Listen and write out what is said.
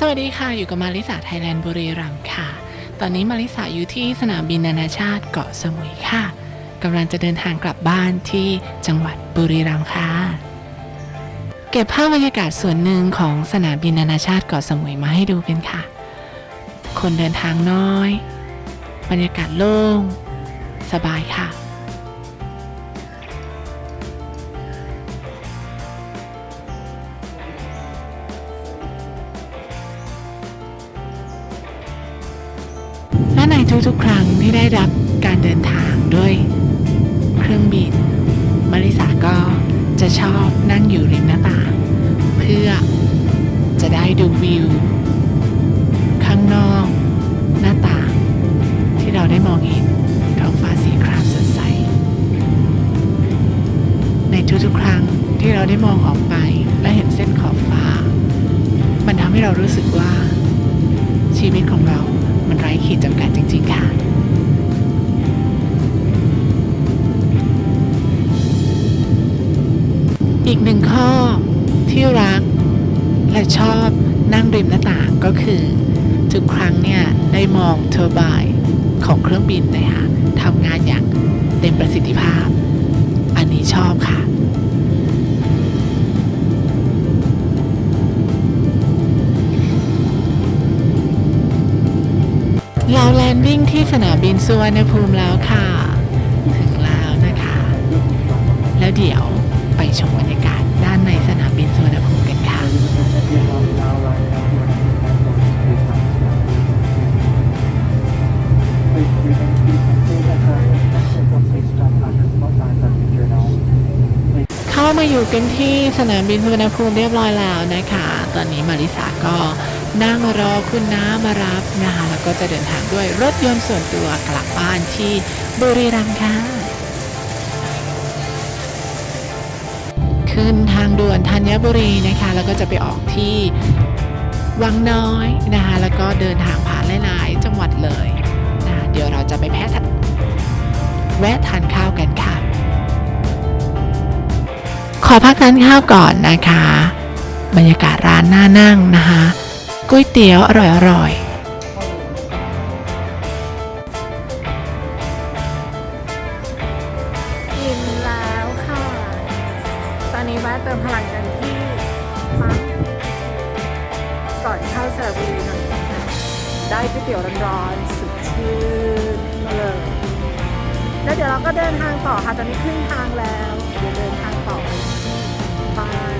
สวัสดีค่ะ อยู่กับมาริสาไทยแลนด์บุรีรัมย์ค่ะ ตอนนี้มาริสาอยู่ที่สนามบินนานาชาติเกาะสมุยค่ะกำลังจะเดินทางกลับบ้านที่จังหวัดบุรีรัมย์ค่ะ เก็บภาพบรรยากาศส่วนหนึ่งของสนามบินนานาชาติเกาะสมุยมาให้ดูกันค่ะ คนเดินทางน้อย บรรยากาศโล่ง สบายค่ะ และในทุกๆ ครั้งที่ได้รับการเดินทางด้วย เครื่องบินมาริสาก็จะชอบนั่งอยู่ริมหน้าต่าง เพื่อจะได้ดูวิว ข้างนอกหน้าต่าง ที่เราได้มองเห็นท้องฟ้าสีครามสดใส ในทุกๆ ครั้งที่เราได้มองออกไปและเห็นเส้นขอบฟ้า มันทำให้เรารู้สึกว่าชีวิตของเรา มันไร้ขีดจำกัดจริง ๆ ค่ะอีกหนึ่งข้อที่รักและชอบนั่งริมหน้าต่างก็คือ ทุกครั้งเนี่ย ได้มองเทอร์ไบน์ของเครื่องบินนะคะทำงานอย่างเต็มประสิทธิภาพ เราแลนดิ้งที่สนามบินสุวรรณภูมิแล้วค่ะ ถึงแล้วนะคะ แล้วเดี๋ยวไปชมบรรยากาศด้านในสนามบินสุวรรณภูมิกันค่ะเข้ามาอยู่กันที่สนามบินสุวรรณภูมิเรียบร้อยแล้วนะคะ ตอนนี้มาริสาก็ นั่งรอคุณน้ามารับนะคะแล้วก็จะเดินทางด้วยรถยนต์ส่วนตัวกลับบ้านที่บุรีรัมย์ค่ะ ขึ้นทางด่วนธัญบุรีนะคะ แล้วก็จะไปออกที่วังน้อยนะคะ แล้วก็เดินทางผ่านหลายๆจังหวัดเลยนะะเดี๋ยวเราจะไปแพทะแวะทานข้าวกันค่ะ ขอพักทานข้าวก่อนนะคะ บรรยากาศร้านน่านั่งนะคะ ก๋วยเตี๋ยวอร่อยๆกินแล้วค่ะ ตอนนี้แวะเติมพลังกันที่ปั๊มก่อนเข้าสระบุรีหน่อยนะคะได้ก๋วยเตี๋ยวร้อนๆสดชื่นเลยแล้วเดี๋ยวเราก็เดินทางต่อค่ะ ตอนนี้ครึ่งทางแล้ว เดี๋ยวเดินทางต่อไปที่บ้าน